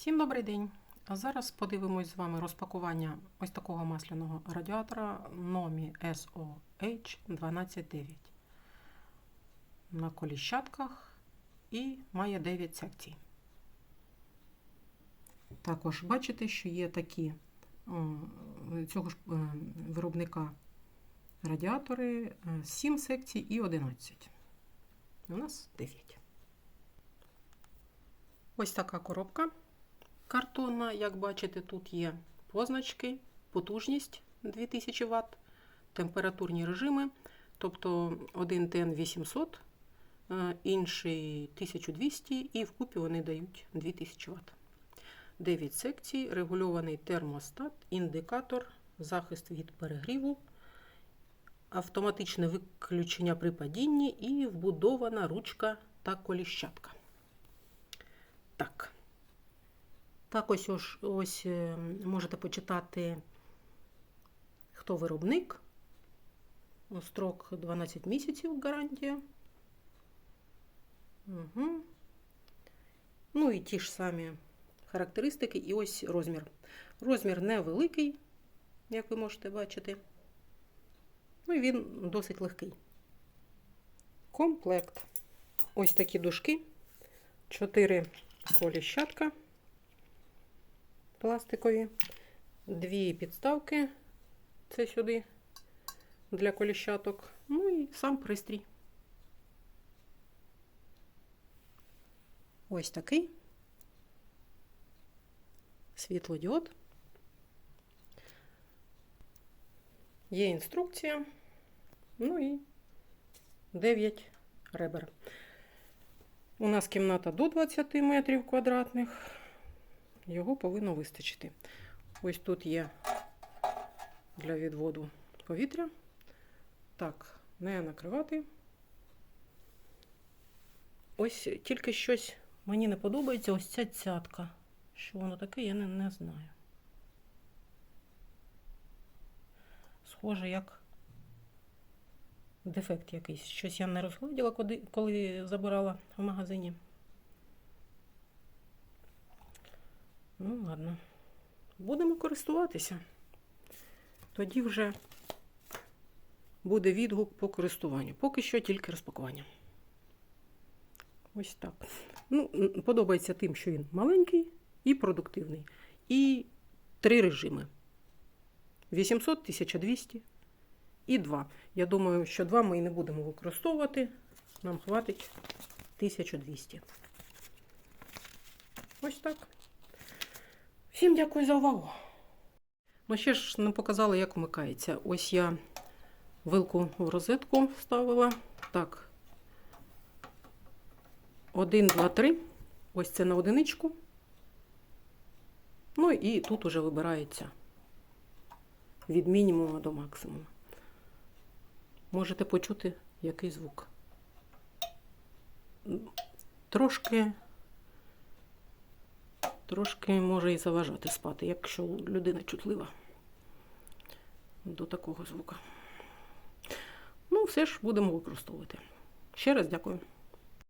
Всім добрий день! А зараз подивимось з вами розпакування ось такого масляного радіатора Номі SOH129 на коліщатках і має 9 секцій. Також бачите, що є такі цього ж е, виробника радіатори 7 секцій і 11. У нас 9. Ось така коробка картонна. Як бачите, тут є позначки, потужність 2000 Вт, температурні режими, тобто один ТН 800, е, інший 1200 і вкупі вони дають 2000 Вт. 9 секцій, регульований термостат, індикатор, захист від перегріву, автоматичне виключення при падінні і вбудована ручка та коліщатка. Так. Так, ось, ось, ось е, можете почитати, хто виробник. Строк 12 місяців гарантія. Угу. Ну і ті ж самі характеристики, і ось розмір. Розмір невеликий, як ви можете бачити. Ну і він досить легкий. Комплект. Ось такі дужки. 4 коліщатка пластикові, дві підставки, це сюди для коліщаток, ну і сам пристрій. Ось такий світлодіод. Є інструкція, ну і 9 ребер. У нас кімната до 20 метрів квадратних його повинно вистачити. Ось тут є для відводу повітря. Так, не накривати. Ось тільки щось мені не подобається ось ця цятка. Що воно таке, я не, не знаю. Схоже, як дефект якийсь. Щось я не розгляділа, коли, забирала в магазині. Ну, ладно. Будемо користуватися. Тоді вже буде відгук по користуванню. Поки що тільки розпакування. Ось так. Ну, Подобається тим, що він маленький і продуктивний. І три режими: 800, 1200 і 2. Я думаю, що 2 ми і не будемо використовувати. Нам хватить 1200. Ось так. Всім дякую за увагу. Ну, ще ж не показала, як вмикається. Ось я вилку в розетку вставила. Так. Один, два, три. Ось це на одиничку. Ну і тут уже вибирається від мінімуму до максимуму. Можете почути який звук. Трошки трошки може і заважати спати, якщо людина чутлива до такого звука. Ну, все ж будемо використовувати. Ще раз дякую.